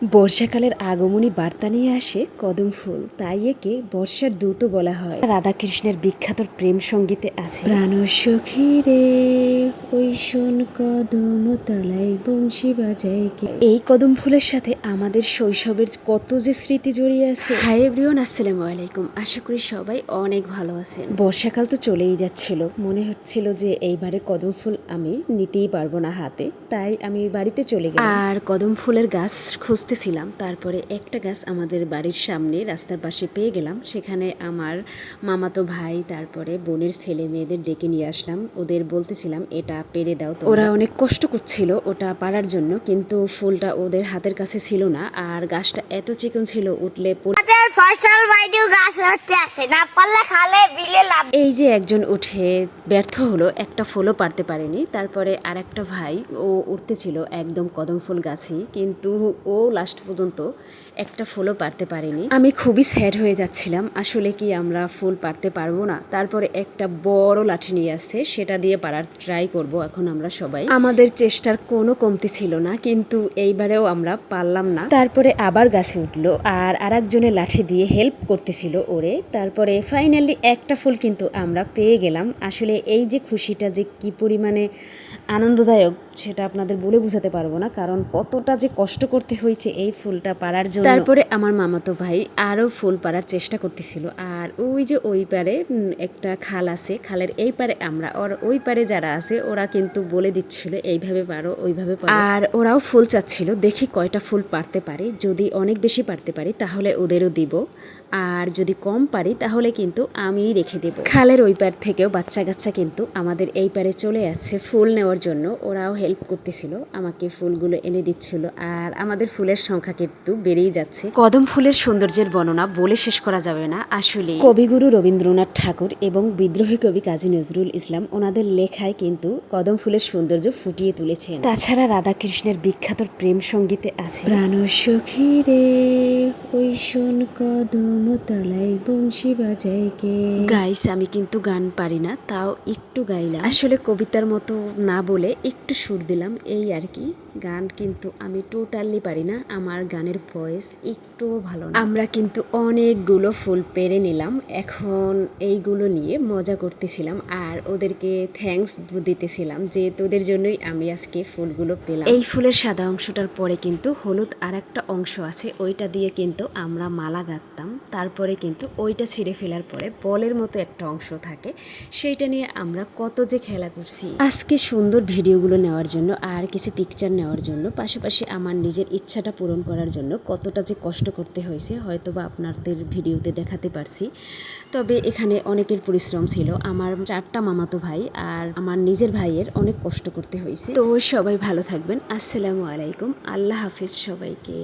বর্ষাকালের আগমনী বার্তা নিয়ে আসে কদম ফুল। তাই একে বর্ষার দূত বলা হয়। রাধাকৃষ্ণের বিখ্যাত প্রেম সঙ্গীতে আছে। প্রাণ সখী রে ওই শোন কদম তলায় বংশী বাজায় কে? এই কদম ফুলের সাথে আমাদের শৈশবের কত যে স্মৃতি জড়িয়ে আছে। হাই এভরিওয়ান আসসালামু আলাইকুম। আশা করি সবাই অনেক ভালো আছেন। বর্ষাকাল তো চলেই যাচ্ছিল। মনে হচ্ছিল যে এইবারে কদম ফুল আমি নিতেই পারব না হাতে। তাই আমি বাড়িতে চলে গেলাম। আর কদম ফুলের গাছ খুঁজতেছিলাম তারপরে একটা গাছ আমাদের বাড়ির সামনে রাস্তার পাশে পেয়ে গেলাম। সেখানে আমার মামাতো ভাই, তারপরে বোনের ছেলে মেয়েদের ডেকে নিয়ে আসলাম। ওদের বলতেছিলাম, এটা পেরে দাও ওরা অনেক কষ্ট করছিল ওটা পারার জন্য, কিন্তু ফুলটা ওদের হাতের কাছে ছিল না। আর গাছটা এত চিকন ছিল, উঠলে ফসল বাইডিও গাছ হতে আসে, না পারলে খালে বিলে লাভ। এই যে একজন উঠে ব্যর্থ হলো, একটা ফুলও পারতে পারেনি। তারপরে আর একটা ভাই, ও উঠতেছিল একদম কদম ফুল গাছই, কিন্তু ও লাস্ট পর্যন্ত একটা ফুলও পারতে পারেনি। আমি খুবই স্যাড হয়ে যাচ্ছিলাম, আসলে কি আমরা ফুল পারতে পারব না? তারপরে একটা বড় লাঠি নিয়ে আসছে, সেটা দিয়ে পারার ট্রাই করব এখন আমরা সবাই। আমাদের চেষ্টার কোনো কমতি ছিল না, কিন্তু এইবারেও আমরা পারলাম না। তারপরে আবার গাছে উঠল, আর আরেকজনের লাঠি দিয়ে হেল্প করতেছিল ওরে। তারপরে ফাইনালি একটা ফুল কিন্তু আমরা পেয়ে গেলাম। আসলে এই যে খুশিটা যে কি পরিমাণে আনন্দদায়ক, সেটা আপনাদের বলে বোঝাতে পারব না, কারণ কতটা যে কষ্ট করতে হয়েছে এই ফুলটা পারার জন্য। তারপরে আমার মামাতো ভাই আরও ফুল পাড়ার চেষ্টা করতেছিল, আর ওই যে ওই পারে একটা খাল আছে, খালের এই পারে আমরা আর ওই পারে যারা আছে, ওরা কিন্তু বলে দিচ্ছিল, এইভাবে পারো, ওইভাবে পারো। আর ওরাও ফুল চাচ্ছিল, দেখি কয়টা ফুল পারতে পারি, যদি অনেক বেশি পারতে পারি, তাহলে ওদেরও দিব। আর যদি কম পারি তাহলে কিন্তু আমিই রেখে দেব। খালের ওই পার থেকেও বাচ্চা কাচ্চা কিন্তু আমাদের এই পারে চলে যাচ্ছে ফুল নেওয়ার জন্য। ওরাও হেল্প করতেছিল আমাকে ফুলগুলো এনে দিচ্ছিল আর আমাদের ফুলের সংখ্যা কিন্তু বেড়েই যাচ্ছে। কদম ফুলের সৌন্দর্যের বর্ণনা বলে শেষ করা যাবে না আসলে কবিগুরু রবীন্দ্রনাথ ঠাকুর এবং বিদ্রোহী কবি কাজী নজরুল ইসলাম ওনাদের লেখায় কিন্তু কদম ফুলের সৌন্দর্য ফুটিয়ে তুলেছেন। তাছাড়া রাধাকৃষ্ণের বিখ্যাত প্রেম সঙ্গীতে আছে। প্রাণ সখী রে ওই শোন কদম তলায় বংশী বাজায় কে? গাইস আমি কিন্তু গান পারি না, তাও একটু গাইলাম। আসলে কবিতার মতো না বলে একটু সুর দিলাম, এই আর কি। গান কিন্তু আমি টোটালি পারি না, আমার গানের ভয়েস একটুও ভালো না। আমরা কিন্তু অনেকগুলো ফুল পেরে নিলাম, এখন এইগুলো নিয়ে মজা করতেছিলাম, আর ওদেরকে থ্যাঙ্কস দিতেছিলাম যে তোদের জন্যই আমি আজকে ফুলগুলো পেলাম। এই ফুলের সাদা অংশটার পরে কিন্তু হলুদ আর একটা অংশ আছে, ওইটা দিয়ে কিন্তু আমরা মালা গাঁথতাম। তারপরে কিন্তু ওইটা ছিঁড়ে ফেলার পরে বলের মতো একটা অংশ থাকে। সেইটা নিয়ে আমরা কত যে খেলা করছি। আজকে সুন্দর ভিডিওগুলো নেওয়ার জন্য আর কিছু পিকচার নেওয়ার জন্য, পাশাপাশি আমার নিজের ইচ্ছাটা পূরণ করার জন্য কতটা যে কষ্ট করতে হয়েছে হয়তো বা আপনাদের ভিডিওতে দেখাতে পারছি। তবে এখানে অনেকের পরিশ্রম ছিল। আমার চারটা মামাতো ভাই আর আমার নিজের ভাইয়ের অনেক কষ্ট করতে হয়েছে। তো সবাই ভালো থাকবেন। আসসালামু আলাইকুম। আল্লাহ হাফিজ সবাইকে।